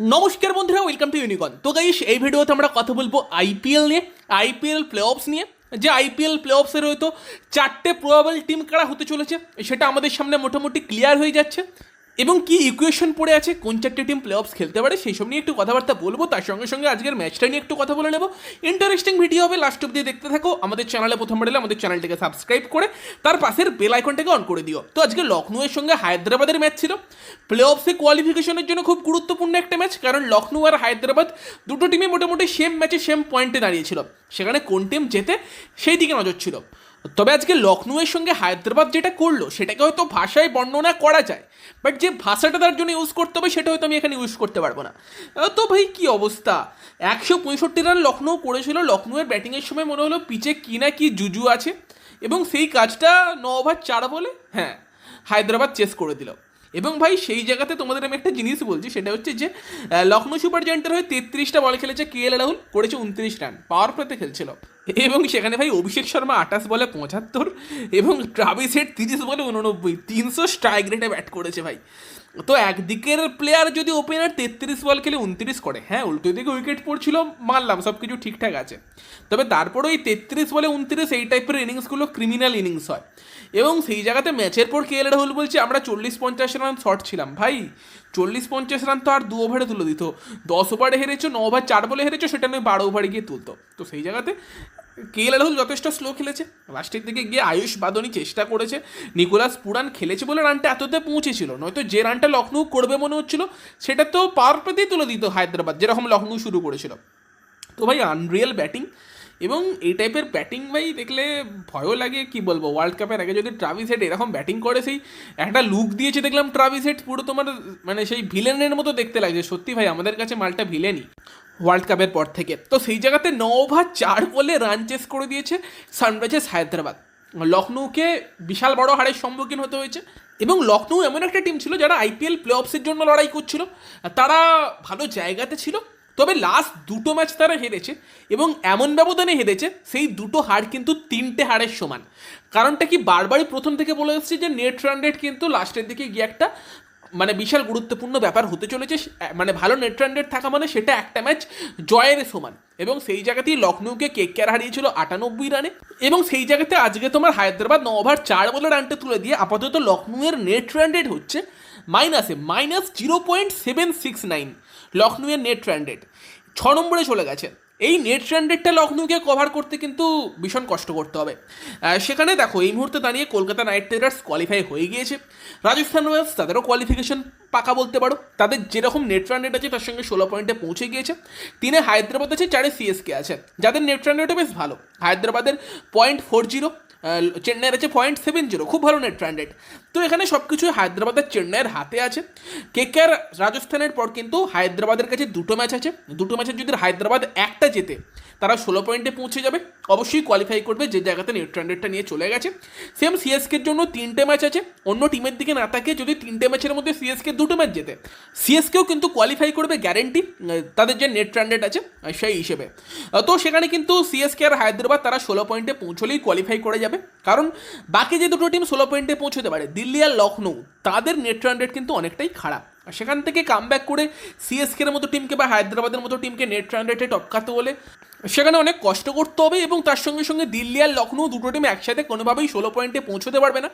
নমস্কার বন্ধুরা welcome to ইউনিকন তো গাইস এই ভিডিওতে আমরা কথা বলব আইপিএল নিয়ে আইপিএল প্লে অফস নিয়ে। যে আইপিএল প্লে অফসের হয়তো চারটে প্রবাবল টিম কারা হতে চলেছে, সেটা আমাদের সামনে মোটামুটি ক্লিয়ার হয়ে যাচ্ছে। এবং কি ইকুয়েশন পড়ে আছে, কোন চারটে টিম প্লে অফস খেলতে পারে, সেই সব নিয়ে একটু কথাবার্তা বলব। তার সঙ্গে সঙ্গে আজকের ম্যাচটা নিয়ে একটু কথা বলে নেব। ইন্টারেস্টিং ভিডিও হবে লাস্ট অব্দি দেখতে থাকো। আমাদের চ্যানেলে প্রথমবার এলে আমাদের চ্যানেলটিকে সাবস্ক্রাইব করে, তার পাশের বেল আইকনটাকে অন করে দিও। তো আজকে লখনউয়ের সঙ্গে হায়দ্রাবাদের ম্যাচ ছিল। প্লে অফসে কোয়ালিফিকেশনের জন্য খুব গুরুত্বপূর্ণ একটা ম্যাচ কারণ লখনউ আর হায়দ্রাবাদ দুটো টিমই মোটামুটি সেম ম্যাচে সেম পয়েন্টে দাঁড়িয়েছিল। সেখানে কোন টিম জেতে, সেই দিকে নজর ছিল। তবে আজকে লখনউয়ের সঙ্গে হায়দ্রাবাদ যেটা করল, সেটাকে হয়তো ভাষায় বর্ণনা করা যায় বাট যে ভাষাটা তার জন্য ইউজ করতে হবে, সেটা হয়তো আমি এখানে ইউজ করতে পারব না। তো ভাই, কি অবস্থা? একশো পঁয়ষট্টি রান লখনৌ করেছিল। লখনউয়ের ব্যাটিংয়ের সময় মনে হলো পিচে কি না কি জুজু আছে, এবং সেই কাজটা ন ওভার চার বলে হ্যাঁ হায়দ্রাবাদ চেস করে দিল। এবং ভাই, সেই জায়গাতে তোমাদের আমি একটা জিনিস বলছি, সেটা হচ্ছে যে লখনৌ সুপার জায়েন্টের হয়ে তেত্রিশটা বল খেলেছে কে এল রাহুল? করেছে উনত্রিশ রান পাওয়ার প্লেতে খেলছিল। এবং সেখানে ভাই অভিষেক শর্মা আঠাশ বলে পঁচাত্তর এবং ট্রাভিস হেড তিরিশ বলে উননব্বই। তিনশো স্ট্রাইক রেটে ব্যাট করেছে ভাই। তো একদিকের প্লেয়ার যদি ওপেনার তেত্রিশ বল খেলে উনত্রিশ করে হ্যাঁ উল্টো দিকে উইকেট পড়ছিল মানলাম সব কিছু ঠিকঠাক আছে। তবে তারপরে ওই তেত্রিশ বলে উনত্রিশ, এই টাইপের ইনিংসগুলো ক্রিমিনাল ইনিংস হয়। এবং সেই জায়গাতে ম্যাচের পর কে এল রাহুল বলছে, আমরা চল্লিশ পঞ্চাশ রান শর্ট ছিলাম। ভাই, চল্লিশ পঞ্চাশ রান তো আর দু ওভারে তুলে দিত। দশ ওভারে হেরেছো, ন ওভার চার বলে হেরেছো, সেটা নয় বারো ওভারে গিয়ে তুলতো। তো সেই জায়গাতে কে এল রাহুল যথেষ্ট স্লো খেলেছে। লাস্টের দিকে গিয়ে আয়ুষ বাদনি চেষ্টা করেছে। নিকোলাস পুরান খেলেছে বলে রানটা এততে পৌঁছেছিল নয়তো যে রানটা লখনৌ করবে মনে হচ্ছিল, সেটা তো পাওয়ার প্লেতেই তুলে দিত হায়দ্রাবাদ, যেরকম লখনৌ শুরু করেছিল। তো ভাই আনরিয়েল ব্যাটিং এবং এই টাইপের ব্যাটিং ভাই দেখলে ভয়ও লাগে, কি বলব? ওয়ার্ল্ড কাপের আগে যদি ট্রাভিস হেড এরকম ব্যাটিং করে, সেই একটা লুক দিয়েছে দেখলাম ট্রাভিস হেড পুরো তোমার মানে সেই ভিলেনের মতো দেখতে লাগছে। সত্যি ভাই, আমাদের কাছে মালটা ভিলেনই ওয়ার্ল্ড কাপের পর থেকে। তো সেই জায়গাতে ন ওভার চার বলে রান চেস করে দিয়েছে সানরাইজার্স হায়দ্রাবাদ। লখনৌকে বিশাল বড় হারের সম্মুখীন হতে হয়েছে এবং লখনৌ এমন একটা টিম ছিল যারা আইপিএল প্লে অফসের জন্য লড়াই করছিল। তারা ভালো জায়গাতে ছিল, তবে লাস্ট দুটো ম্যাচ তারা হেরেছে এবং এমন ব্যবধানে হেরেছে, সেই দুটো হার কিন্তু তিনটে হারের সমান। কারণটা কি বারবারই প্রথম থেকে বলে এসেছি যে নেট রান রেট কিন্তু লাস্টের দিকে গিয়ে একটা মানে বিশাল গুরুত্বপূর্ণ ব্যাপার হতে চলেছে মানে ভালো নেট রান রেট থাকা মানে সেটা একটা ম্যাচ জয়ের সমান। এবং সেই জায়গাতেই লখনৌকে কেয়ার হারিয়েছিল আটানব্বই রানে এবং সেই জায়গাতে আজকে তোমার হায়দ্রাবাদ ন ওভার চার বলে রানটা তুলে দিয়ে আপাতত লখনৌয়ের নেট রান রেট হচ্ছে মাইনাসে minus zero point seven six nine লখনৌয়ের net run rate ছ নম্বরে চলে গেছে। এই নেট স্ট্যান্ডার্ডটা লখনউকে কভার করতে কিন্তু ভীষণ কষ্ট করতে হবে। সেখানে দেখো, এই মুহূর্তে দাঁড়িয়ে কলকাতা নাইট রাইডার্স কোয়ালিফাই হয়ে গিয়েছে। রাজস্থান রয়্যালস, তাদেরও কোয়ালিফিকেশন পাকা বলতে পারো। তাদের যেরকম নেট রেট আছে, তার সঙ্গে ষোলো পয়েন্টে পৌঁছে গিয়েছে। তিনে হায়দ্রাবাদ আছে, চারে সিএসকে আছে। যাদের নেট রেটও বেশ ভালো। হায়দ্রাবাদের পয়েন্ট ফোর জিরো চেন্নাইয়ের আছে পয়েন্ট সেভেন জিরো খুব ভালো নেট রান রেট তো এখানে সব কিছুই হায়দ্রাবাদের চেন্নাইয়ের হাতে আছে। কেকেআর রাজস্থানের পর কিন্তু হায়দ্রাবাদের কাছে দুটো ম্যাচ আছে। দুটো ম্যাচের যদি হায়দ্রাবাদ একটা জেতে, তারা ষোলো পয়েন্টে পৌঁছে যাবে। অবশ্যই কোয়ালিফাই করবে যে জায়গাতে নেট রান রেটটা নিয়ে চলে গেছে। সেম সিএসকের জন্য তিনটে ম্যাচ আছে। অন্য টিমের দিকে না তাকিয়ে যদি তিনটে ম্যাচের মধ্যে সিএসকে দুটো ম্যাচ জেতে সিএসকেও কিন্তু কোয়ালিফাই করবে গ্যারেন্টি তাদের যে নেট রান রেট আছে সেই হিসেবে। তো সেখানে কিন্তু সিএসকে আর হায়দ্রাবাদ তারা ষোলো পয়েন্টে পৌঁছলেই কোয়ালিফাই করে যাবে। কারণ বাকি যে দুটো টিম ষোলো পয়েন্টে পৌঁছতে পারে, দিল্লি আর লখনৌ তাদের নেট রান রেট কিন্তু অনেকটাই খারাপ। আর সেখান থেকে কাম ব্যাক করে সিএসকের মতো টিমকে বা হায়দ্রাবাদের মতো টিমকে নেট রান রেটে টপকাতে হলে, সেখানে অনেক কষ্ট করতে হবে এবং তার সঙ্গে সঙ্গে দিল্লি আর লখনৌ দুটো টিম একসাথে কোনোভাবেই ষোলো পয়েন্টে পৌঁছতে পারবে না।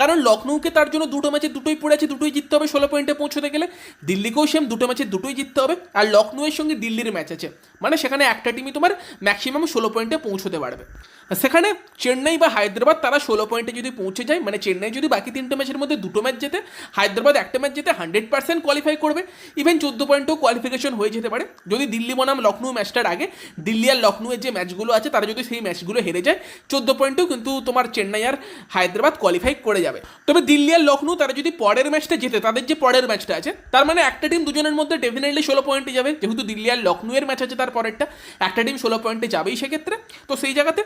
কারণ লখনৌকে তার জন্য দুটো ম্যাচে দুটোই পড়ে আছে, দুটোই জিততে হবে ষোলো পয়েন্টে পৌঁছতে গেলে। দিল্লিকেও সেম দুটো ম্যাচে দুটোই জিততে হবে। আর লখনৌয়ের সঙ্গে দিল্লির ম্যাচ আছে। মানে সেখানে একটা টিমই তোমার ম্যাক্সিমাম ষোলো পয়েন্টে পৌঁছতে পারবে। সেখানে চেন্নাই বা হায়দ্রাবাদ, তারা ষোলো পয়েন্টে যদি পৌঁছে যায় মানে চেন্নাই যদি বাকি তিনটে ম্যাচের মধ্যে দুটো ম্যাচ জেতে, হায়দ্রাবাদ একটা ম্যাচ জেতে হান্ড্রেড পার্সেন্ট কোয়ালিফাই করবে। ইভেন চোদ্দ পয়েন্টও কোয়ালিফিকেশন হয়ে যেতে পারে। যদি দিল্লি, বনাম লখনৌ ম্যাচটার আগে, দিল্লি আর লখনৌয়ের যে ম্যাচগুলো আছে, তারা যদি সেই ম্যাচগুলো হেরে যায়, চোদ্দ পয়েন্টেও কিন্তু তোমার চেন্নাই আর হায়দ্রাবাদ কোয়ালিফাই করে যাবে। তবে দিল্লি আর লখনৌ তারা যদি পরের ম্যাচটা জেতে, তাদের যে পরের ম্যাচটা আছে, তার মানে একটা টিম দুজনের মধ্যে ডেফিনেটলি ষোলো পয়েন্টে যাবে। যেহেতু দিল্লি আর লখনৌয়ের ম্যাচ আছে তার পরেরটা, একটা টিম ষোলো পয়েন্টে যাবেই সেক্ষেত্রে। তো সেই জায়গাতে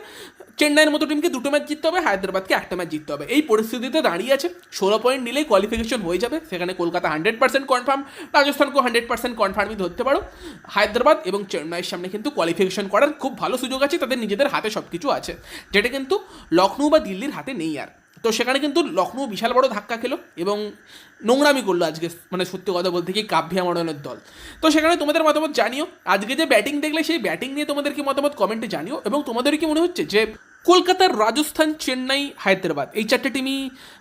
চেন্নাইয়ের মতো টিমকে দুটো ম্যাচ জিততে হবে, হায়দ্রাবাদকে একটা ম্যাচ জিততে হবে। এই পরিস্থিতিতে দাঁড়িয়ে আছে, ষোলো পয়েন্ট নিলেই কোয়ালিফিকেশন হয়ে যাবে। সেখানে কলকাতা হান্ড্রেড পার্সেন্ট কনফার্ম রাজস্থানকেও হান্ড্রেড পার্সেন্ট কনফার্মই ধরতে পারো। হায়দ্রাবাদ এবং চেন্নাইয়ের সামনে কিন্তু কোয়ালিফিকেশন করার খুব ভালো সুযোগ আছে, তাদের নিজেদের হাতে সব কিছু আছে। যেটা কিন্তু লখনৌ বা দিল্লির হাতে নেই আর। তো সেখানে কিন্তু লখনৌ বিশাল বড় ধাক্কা খেলো এবং নোংরামি করল আজকে মানে সত্যি কথা বলতে কি কাভ্যা মডেলের দল। তো সেখানে তোমাদের মতামত জানিও। আজকে যে ব্যাটিং দেখলে সেই ব্যাটিং নিয়ে তোমাদের কি মতামত? কমেন্টে জানিও। এবং তোমাদের কি মনে হচ্ছে যে কলকাতার রাজস্থান, চেন্নাই, হায়দ্রাবাদ। এই চারটে টিমই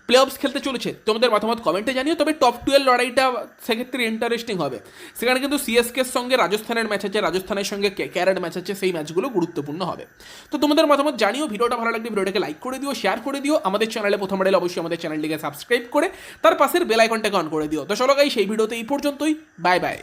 প্লে অফস খেলতে চলেছে। তোমাদের মতামত কমেন্টে জানিও, তবে টপ টুয়েলভ লড়াইটা সেক্ষেত্রে ইন্টারেস্টিং হবে। সেখানে কিন্তু সিএসকের সঙ্গে রাজস্থানের ম্যাচ আছে, রাজস্থানের সঙ্গে ক্যারেট ম্যাচ আছে, সেই ম্যাচগুলো গুরুত্বপূর্ণ হবে। তো তোমাদের মতামত জানিও, ভিডিওটা ভালো লাগলে ভিডিওটাকে লাইক করে দিও শেয়ার করে দিও। আমাদের চ্যানেলে প্রথম এলে অবশ্যই আমাদের চ্যানেলটিকে সাবস্ক্রাইব করে, তার পাশের বেল আইকনটাকে অন করে দিও। তো চলো সেই ভিডিওতে এই পর্যন্তই। Bye bye